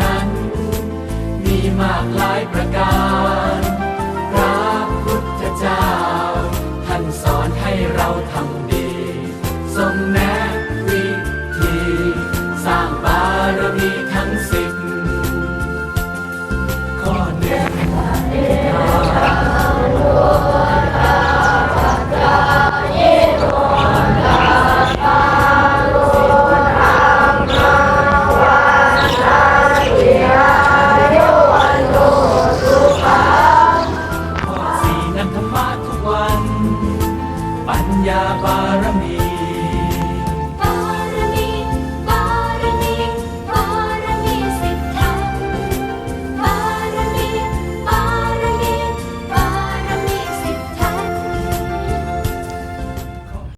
นั้น มีมากหลายประการัญญาบารมี